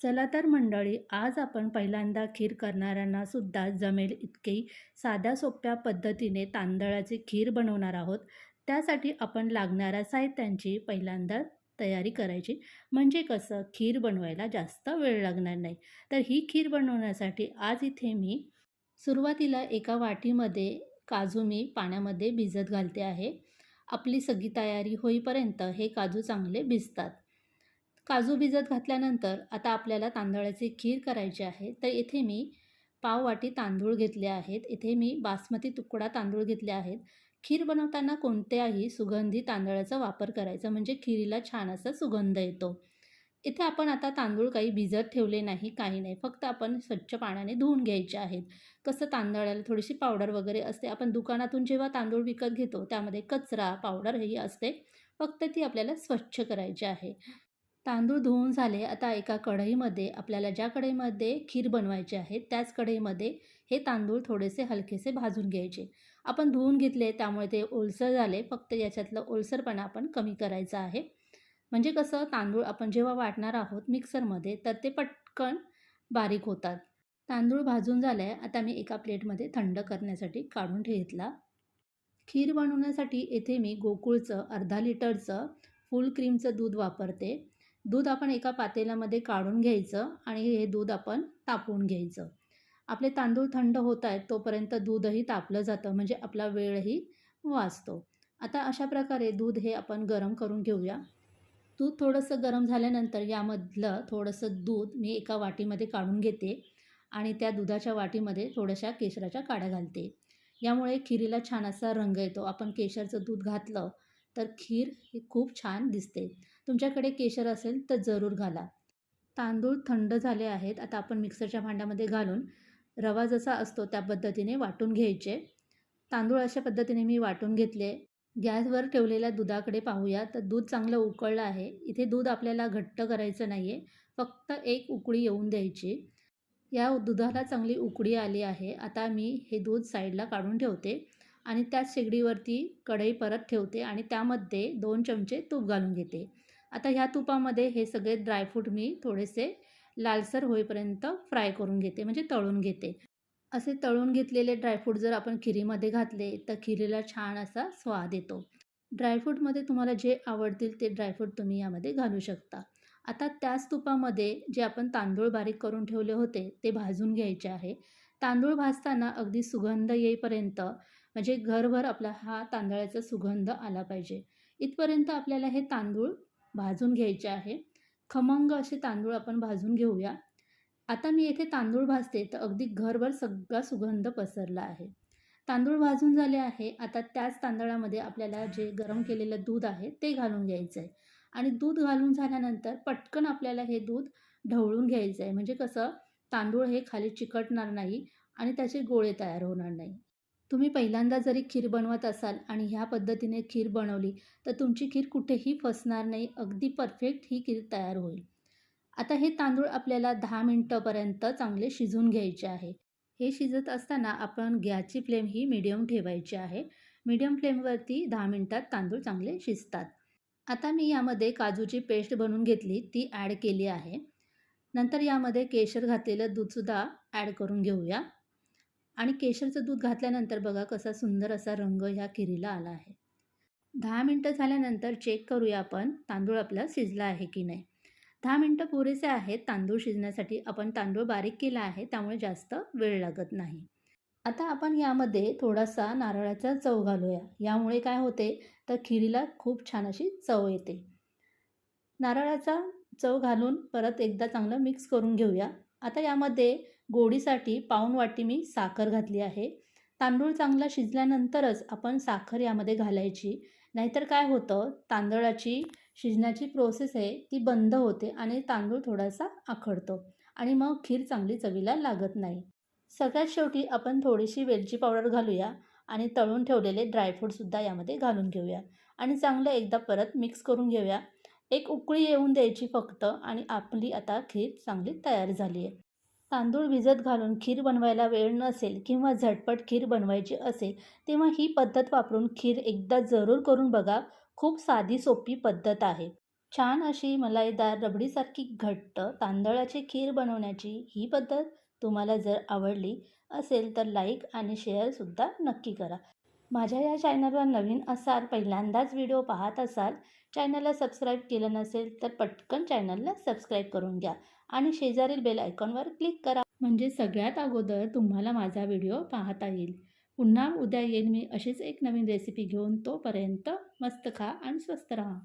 चला तर मंडळी आज आपण पहिल्यांदा खीर करणाऱ्यांना सुद्धा जमेल इतकी साध्या सोप्या पद्धतीने तांदळाची खीर बनवणार आहोत. त्यासाठी आपण लागणाऱ्या साहित्यांची पहिल्यांदा तयारी करायची. म्हणजे कसं? खीर बनवायला जास्त वेळ लागणार नाही. तर ही खीर बनवण्यासाठी आज इथे मी सुरुवातीला एका वाटीमध्ये काजू मी पाण्यामध्ये भिजत घालते आहे. आपली सगळी तयारी होईपर्यंत हे काजू चांगले भिजतात. काजू भिजत घातल्यानंतर आता आपल्याला तांदळाची खीर करायची आहे. तर इथे मी पाव वाटी तांदूळ घेतले आहेत. इथे मी बासमती तुकडा तांदूळ घेतले आहेत. खीर बनवताना कोणत्याही सुगंधी तांदळाचा वापर करायचा म्हणजे खीरीला छान असा सुगंध येतो. इथे आपण आता तांदूळ काही भिजत ठेवले नाही काही नाही. फक्त आपण स्वच्छ पाण्याने धुवून घ्यायचे आहेत. कसं तांदळाला थोडीशी पावडर वगैरे असते आपण दुकानातून जेव्हा तांदूळ विकत घेतो त्यामध्ये कचरा पावडर ही असते. फक्त ती आपल्याला स्वच्छ करायची आहे. तांदूळ धुवून झाले आता एका कढईमध्ये आपल्याला ज्या कढईमध्ये खीर बनवायची आहे त्याच कढईमध्ये हे तांदूळ थोडेसे हलकेसे भाजून घ्यायचे. आपण धुवून घेतले त्यामुळे ते ओलसर झाले. फक्त याच्यातलं ओलसरपणा आपण कमी करायचा आहे. म्हणजे कसं तांदूळ आपण जेव्हा वाटणार आहोत मिक्सरमध्ये तर ते पटकन बारीक होतात. तांदूळ भाजून झाले आता मी एका प्लेटमध्ये थंड करण्यासाठी काढून घेतला. खीर बनवण्यासाठी येथे मी गोकुळचं अर्धा लिटरचं फुल क्रीमचं दूध वापरते. दूध आपण एका पातेल्यामध्ये काढून घ्यायचं आणि हे दूध आपण तापवून घ्यायचं. आपले तांदूळ थंड होत आहेत तोपर्यंत दूधही तापलं जातं म्हणजे आपला वेळही वाचतो. आता अशा प्रकारे दूध हे आपण गरम करून घेऊया. दूध थोडंसं गरम झाल्यानंतर यामधलं थोडंसं दूध मी एका वाटीमध्ये काढून घेते आणि त्या दुधाच्या वाटीमध्ये थोड्याशा केशराच्या काड्या घालते. यामुळे खिरीला छान असा रंग येतो. आपण केशरचं दूध घातलं तर खीर ही खूप छान दिसते. तुमच्याकडे केशर असेल तर जरूर घाला. तांदूळ थंड झाले आहेत आता आपण मिक्सरच्या भांड्यामध्ये घालून रवा जसा असतो त्या पद्धतीने वाटून घ्यायचे. तांदूळ अशा पद्धतीने मी वाटून घेतले. गॅसवर ठेवलेल्या दुधाकडे पाहूया. तर दूध चांगलं उकळलं आहे. इथे दूध आपल्याला घट्ट करायचं नाही आहे फक्त एक उकळी येऊन द्यायची. या दुधाला चांगली उकळी आली आहे. आता मी हे दूध साईडला काढून ठेवते आणि त्याच शेगडीवरती कढई परत ठेवते आणि त्यामध्ये दोन चमचे तूप घालून घेते. आता ह्या तुपामध्ये हे सगळे ड्रायफ्रूट मी थोडेसे लालसर होईपर्यंत फ्राय करून घेते म्हणजे तळून घेते. असे तळून घेतलेले ड्रायफ्रूट जर आपण खिरीमध्ये घातले तर खिरीला छान असा स्वाद येतो. ड्रायफ्रूटमध्ये तुम्हाला जे आवडतील ते ड्रायफ्रूट तुम्ही यामध्ये घालू शकता. आता त्याच तुपामध्ये जे आपण तांदूळ बारीक करून ठेवले होते ते भाजून घ्यायचे आहे. तांदूळ भाजताना अगदी सुगंध येईपर्यंत म्हणजे घरभर आपला हा तांदळाचा सुगंध आला पाहिजे. इथपर्यंत आपल्याला हे तांदूळ भाजून घ्यायचे आहे. खमंग असे तांदूळ आपण भाजून घेऊया. आता मी येथे तांदूळ भाजते तर अगदी घरभर सगळा सुगंध पसरला आहे. तांदूळ भाजून झाले आहे. आता त्याच तांदळामध्ये आपल्याला जे गरम केलेलं दूध आहे ते घालून घ्यायचं आहे आणि दूध घालून झाल्यानंतर पटकन आपल्याला हे दूध ढवळून घ्यायचं आहे म्हणजे कसं? तांदूळ हे खाली चिकटणार नाही आणि त्याचे गोळे तयार होणार नाही. तुम्ही पहिल्यांदा जरी खीर बनवत असाल आणि ह्या पद्धतीने खीर बनवली तर तुमची खीर कुठेही फसणार नाही. अगदी परफेक्ट ही खीर तयार होईल. आता हे तांदूळ आपल्याला दहा मिनटंपर्यंत चांगले शिजून घ्यायचे आहे. हे शिजत असताना आपण गॅसची फ्लेम ही मिडियम ठेवायची आहे. मिडियम फ्लेमवरती दहा मिनटात तांदूळ चांगले शिजतात. आता मी यामध्ये काजूची पेस्ट बनवून घेतली ती ॲड केली आहे. नंतर यामध्ये केशर घातलेलं दूधसुद्धा ॲड करून घेऊया. आणि केशरचं दूध घातल्यानंतर बघा कसा सुंदर असा रंग ह्या खिरीला आला आहे. दहा मिनटं झाल्यानंतर चेक करूया आपण तांदूळ आपला शिजला आहे की नाही. दहा मिनटं पुरेसे आहेत तांदूळ शिजण्यासाठी. आपण तांदूळ बारीक केला आहे त्यामुळे जास्त वेळ लागत नाही. आता आपण यामध्ये थोडासा नारळाचा चव घालूया. यामुळे काय होते तर खिरीला खूप छान अशी चव येते. नारळाचा चव घालून परत एकदा चांगलं मिक्स करून घेऊया. आता यामध्ये गोडीसाठी पाऊण वाटी मी साखर घातली आहे. तांदूळ चांगला शिजल्यानंतरच आपण साखर यामध्ये घालायची. नाहीतर काय होतं? तांदळाची शिजण्याची प्रोसेस आहे ती बंद होते आणि तांदूळ थोडासा आखडतो आणि मग खीर चांगली चवीला लागत नाही. सगळ्यात शेवटी आपण थोडीशी वेलची पावडर घालूया आणि तळून ठेवलेले ड्रायफ्रूटसुद्धा यामध्ये घालून घेऊया. आणि चांगलं एकदा परत मिक्स करून घेऊया. एक उकळी येऊन द्यायची फक्त आणि आपली आता खीर चांगली तयार झाली आहे तांदूळ भिजत घालून खीर बनवायला वेळ नसेल किंवा झटपट खीर बनवायची असेल तेव्हा ही पद्धत वापरून खीर एकदा जरूर करून बघा. खूप साधी सोपी पद्धत आहे. छान अशी मलाईदार रबडीसारखी घट्ट तांदळाची खीर बनवण्याची ही पद्धत तुम्हाला जर आवडली असेल तर लाईक आणि शेअरसुद्धा नक्की करा. माझ्या या चॅनलवर नवीन असाल पहिल्यांदाच व्हिडिओ पाहत असाल चॅनलला सबस्क्राईब केलं नसेल तर पटकन चॅनलला सबस्क्राईब करून घ्या आणि शेजारील बेल आयकॉनवर क्लिक करा. म्हणजे सगळ्यात अगोदर तुम्हाला माझा व्हिडिओ पाहता येईल. पुन्हा उद्या येईल मी अशीच एक नवीन रेसिपी घेऊन तोपर्यंत मस्त खा आणि स्वस्त राहा.